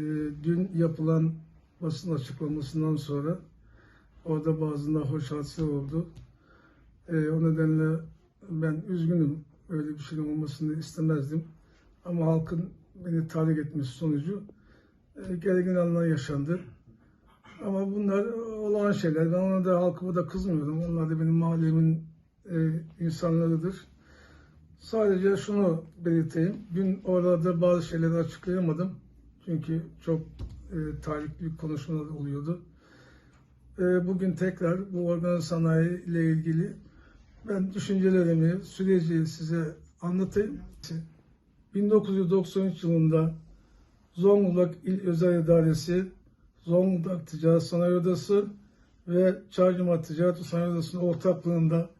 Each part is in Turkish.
Ee, dün yapılan basın açıklamasından sonra orada bazı hoş hadise oldu. Ee, o nedenle ben üzgünüm. Öyle bir şeyin olmasını istemezdim. Ama halkın beni tahrik etmesi sonucu e, gergin anlar yaşandı. Ama bunlar olağan şeyler. Ben ona da halkıma da kızmıyorum. Onlar da benim mahallemin e, insanlarıdır. Sadece şunu belirteyim. Dün orada bazı şeyleri açıklayamadım. Çünkü çok e, tarihli konuşmalar oluyordu. E, bugün tekrar bu organ sanayi ile ilgili ben düşüncelerimi, süreci size anlatayım. 1993 yılında Zonguldak İl Özel İdaresi, Zonguldak Ticaret Sanayi Odası ve Çaycuma Ticaret Sanayi Odası'nın ortaklığında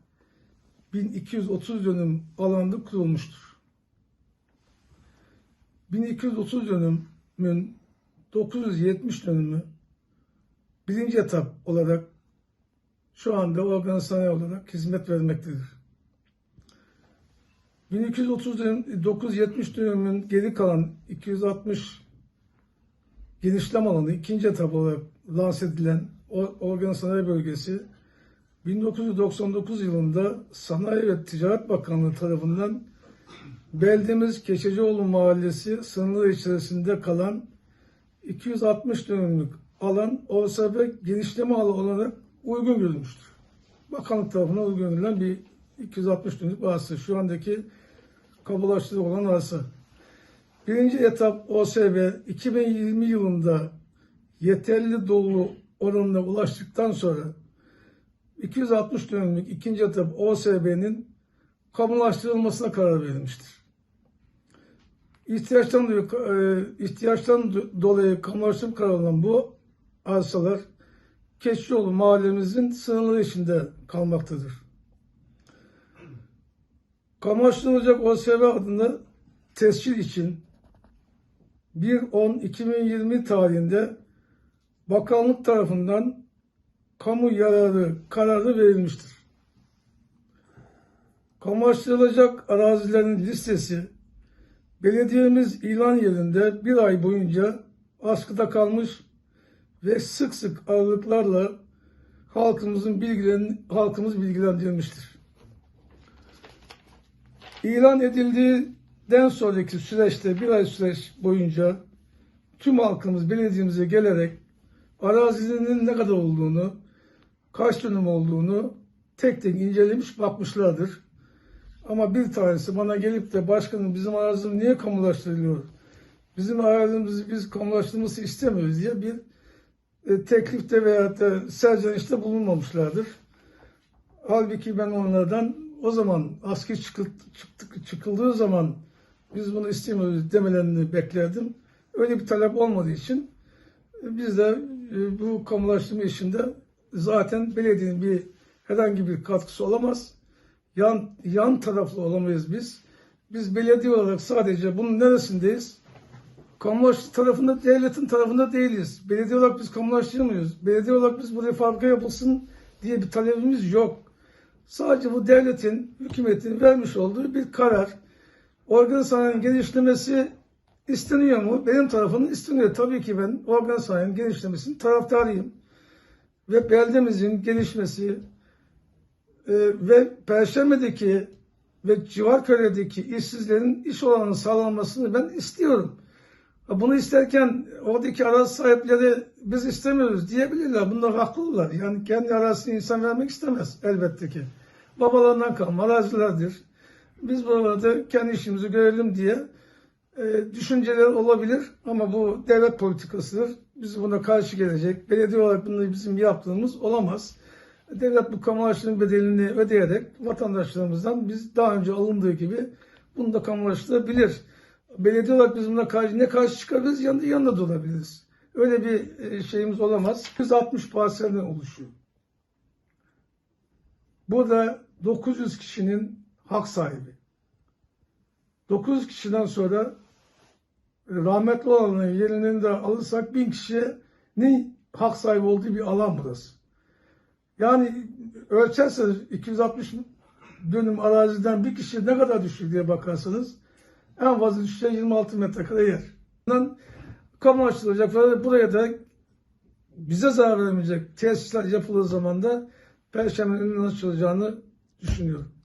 1230 dönüm alanda kurulmuştur. 1230 dönümün 970 dönümü birinci etap olarak şu anda organ sanayi olarak hizmet vermektedir. 1230 dönüm, 970 dönümün geri kalan 260 genişlem alanı ikinci etap olarak lanse edilen organ sanayi bölgesi 1999 yılında Sanayi ve Ticaret Bakanlığı tarafından beldemiz Keçecioğlu Mahallesi sınırları içerisinde kalan 260 dönümlük alan OSB genişleme alanı olarak uygun görülmüştür. Bakanlık tarafından uygun görülen bir 260 dönümlük arsa. Şu andaki kabulaştırı olan arsa. Birinci etap OSB 2020 yılında yeterli dolu oranına ulaştıktan sonra 260 dönümlük ikinci etap OSB'nin kamulaştırılmasına karar verilmiştir. İhtiyaçtan dolayı, e, ihtiyaçtan do- dolayı kamulaştırma kararı alınan bu arsalar Keçioğlu mahallemizin sınırları içinde kalmaktadır. Kamulaştırılacak OSB adını tescil için 1.10.2020 tarihinde bakanlık tarafından kamu yararı kararı verilmiştir. Kamulaştırılacak arazilerin listesi belediyemiz ilan yerinde bir ay boyunca askıda kalmış ve sık sık aralıklarla halkımızın bilgilerin, halkımız bilgilendirilmiştir. İlan edildiğinden sonraki süreçte bir ay süreç boyunca tüm halkımız belediyemize gelerek arazinin ne kadar olduğunu, kaç dönüm olduğunu tek tek incelemiş bakmışlardır. Ama bir tanesi bana gelip de başkanım bizim arazimiz niye kamulaştırılıyor? Bizim arazimizi biz kamulaştırılması istemiyoruz diye bir e, teklifte veya da serzenişte bulunmamışlardır. Halbuki ben onlardan o zaman asker çıkıldı, çıktık, çıkıldığı zaman biz bunu istemiyoruz demelerini beklerdim. Öyle bir talep olmadığı için e, biz de e, bu kamulaştırma işinde zaten belediyenin bir herhangi bir katkısı olamaz. Yan, yan taraflı olamayız biz. Biz belediye olarak sadece bunun neresindeyiz? Kamulaştırma tarafında, devletin tarafında değiliz. Belediye olarak biz kamulaştırmıyoruz. Belediye olarak biz buraya fabrika yapılsın diye bir talebimiz yok. Sadece bu devletin, hükümetin vermiş olduğu bir karar. Organ sanayinin genişlemesi isteniyor mu? Benim tarafımdan isteniyor. Tabii ki ben organ sanayinin genişlemesinin taraftarıyım. Ve beldemizin gelişmesi e, ve Perşembe'deki ve Civarköy'deki işsizlerin iş olanının sağlanmasını ben istiyorum. Bunu isterken oradaki arazi sahipleri biz istemiyoruz diyebilirler. Bunlar haklılar. Yani kendi arazisini insan vermek istemez elbette ki. Babalarından kalma arazilerdir. Biz buralarda kendi işimizi görelim diye e, düşünceler olabilir ama bu devlet politikasıdır. Biz buna karşı gelecek. Belediye olarak bunu bizim yaptığımız olamaz. Devlet bu kamulaştırma bedelini ödeyerek vatandaşlarımızdan biz daha önce alındığı gibi bunu da kamulaştırabilir. Belediye olarak biz buna karşı ne karşı çıkabiliriz yanında yanında durabiliriz. Öyle bir e, şeyimiz olamaz. 160 parselden oluşuyor. Burada 900 kişinin hak sahibi. 900 kişiden sonra e, rahmetli olanın yerinin de alırsak 1000 kişinin hak sahibi olduğu bir alan burası. Yani ölçerseniz 260 dönüm araziden bir kişi ne kadar düştü diye bakarsanız en fazla düşeceği 26 metrekare yer. Bundan kamu açılacak ve buraya da bize zarar vermeyecek tesisler yapıldığı zaman da Perşembe'nin açılacağını düşünüyorum.